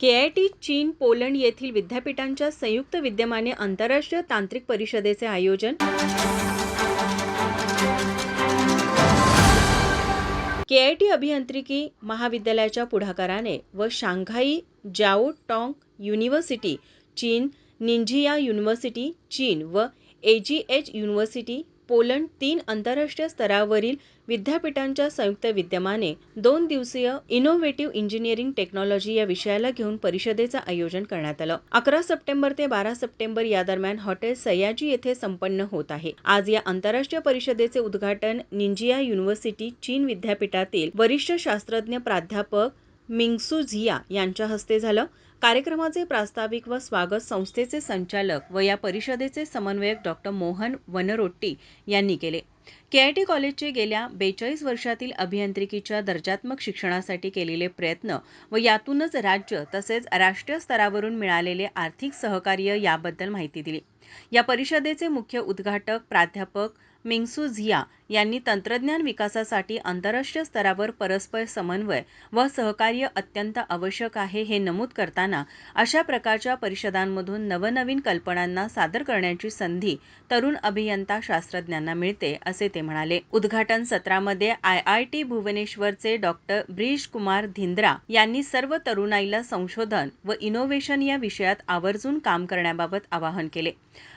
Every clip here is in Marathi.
केआयटी चीन पोलंड येथील विद्यापीठांच्या संयुक्त विद्यमाने आंतरराष्ट्रीय तांत्रिक परिषदेचे आयोजन. केआयटी अभियांत्रिकी महाविद्यालयाच्या पुढाकाराने व शांघाई जाओ टॉंग युनिव्हर्सिटी चीन निंझिया युनिव्हर्सिटी चीन व एजीएच युनिव्हर्सिटी पोलंड तीन आंतरराष्ट्रीय स्तरावरील विद्यापीठांच्या संयुक्त विद्यमाने दोन दिवसीय इनोव्हेटिव्ह इंजिनिअरिंग टेक्नॉलॉजी या विषयाला घेऊन परिषदेचं आयोजन करण्यात आलं. अकरा सप्टेंबर ते बारा सप्टेंबर या दरम्यान हॉटेल सयाजी येथे संपन्न होत आहे. आज या आंतरराष्ट्रीय परिषदेचे उद्घाटन निंजिया युनिव्हर्सिटी चीन विद्यापीठातील वरिष्ठ शास्त्रज्ञ प्राध्यापक मिंगसू झिया यांच्या हस्ते झालं. कार्यक्रमाचे प्रास्ताविक व स्वागत संस्थेचे संचालक व या परिषदेचे समन्वयक डॉक्टर मोहन वनरोट्टी यांनी केले. केआयटी कॉलेजचे गेल्या बेचाळीस वर्षातील अभियांत्रिकीच्या दर्जात्मक शिक्षणासाठी केलेले प्रयत्न व यातूनच राज्य तसेच राष्ट्रीय स्तरावरून मिळालेले आर्थिक सहकार्य याबद्दल माहिती दिली. या परिषदेचे मुख्य उद्घाटक प्राध्यापक मिंगसू झिया यांनी तंत्रज्ञान विकासासाठी आंतरराष्ट्रीय स्तरावर परस्पर समन्वय व सहकार्य अत्यंत आवश्यक आहे हे नमूद करताना अशा प्रकारच्या परिषदांमधून नवनवीन कल्पनांना सादर करण्याची संधी तरुण अभियंता शास्त्रज्ञांना मिळते असे ते म्हणाले. उद्घाटन सत्रामध्ये आय आय टी भुवनेश्वरचे डॉक्टर ब्रिज कुमार धिंद्रा यांनी सर्व तरुणाईला संशोधन व इनोव्हेशन या विषयात आवर्जून काम करण्याबाबत आवाहन केले.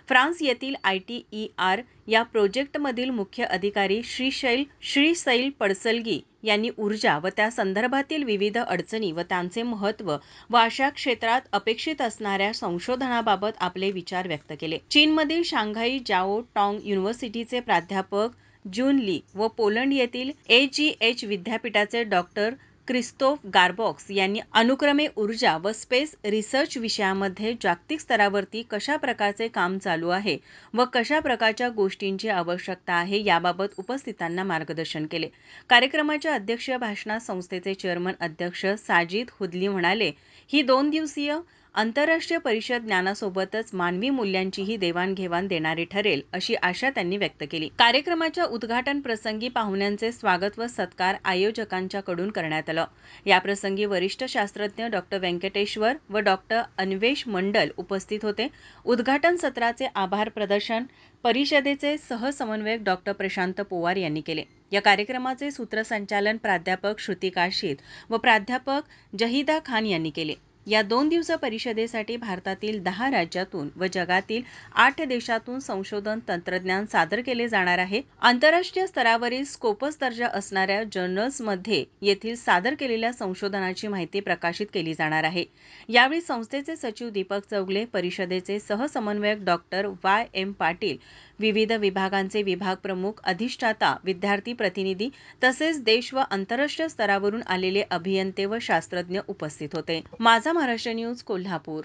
फ्रान्स येथील आय टी ई आर या प्रोजेक्टमधील मुख्य अधिकारी श्रीशैल श्रीशैल पडसलगी यांनी ऊर्जा व त्या संदर्भातील विविध अडचणी व त्यांचे महत्त्व व अशा क्षेत्रात अपेक्षित असणाऱ्या संशोधनाबाबत आपले विचार व्यक्त केले. चीनमधील शांघाई जाओ टॉंग युनिव्हर्सिटीचे प्राध्यापक जून ली व पोलंड येथील ए जी एच विद्यापीठाचे डॉक्टर क्रिस्तोफ गार्बॉक्स यांनी अनुक्रमे ऊर्जा व स्पेस रिसर्च विषयामध्ये जागतिक स्तरावरती कशा प्रकारचे काम चालू आहे व कशा प्रकारच्या गोष्टींची आवश्यकता आहे याबाबत उपस्थितांना मार्गदर्शन केले. कार्यक्रमाच्या अध्यक्षीय भाषणात संस्थेचे चेअरमन अध्यक्ष साजिद हुदली म्हणाले ही दोन दिवसीय आंतरराष्ट्रीय परिषद ज्ञानासोबतच मानवी मूल्यांचीही देवाणघेवाण देणारी ठरेल अशी आशा त्यांनी व्यक्त केली. कार्यक्रमाच्या उद्घाटन प्रसंगी पाहुण्यांचे स्वागत व सत्कार आयोजकांच्याकडून करण्यात आलं. याप्रसंगी वरिष्ठ शास्त्रज्ञ डॉक्टर व्यंकटेश्वर व डॉक्टर अन्वेष मंडल उपस्थित होते. उद्घाटन सत्राचे आभार प्रदर्शन परिषदेचे सहसमन्वयक डॉक्टर प्रशांत पोवार यांनी केले. या कार्यक्रमाचे सूत्रसंचालन प्राध्यापक श्रुती काशीद व प्राध्यापक जहिदा खान यांनी केले. या दोन दिवसा परिषदेसाठी भारतातील दहा राज्यातून व जगातील आठ देशातून संशोधन तंत्रज्ञान सादर केले जाणार आहे. आंतरराष्ट्रीय स्तरावरील स्कोपस दर्जा असणाऱ्या जर्नल्समध्ये येथील सादर केलेल्या संशोधनाची माहिती प्रकाशित केली जाणार आहे. यावेळी संस्थेचे सचिव दीपक चौगले परिषदेचे सहसमन्वयक डॉक्टर वाय एम पाटील विविध विभागांचे विभाग प्रमुख अधिष्ठाता विद्यार्थी प्रतिनिधी तसेच देश व आंतरराष्ट्रीय स्तरावरून आलेले अभियंते व शास्त्रज्ञ उपस्थित होते. माझा महाराष्ट्र न्यूज कोल्हापूर.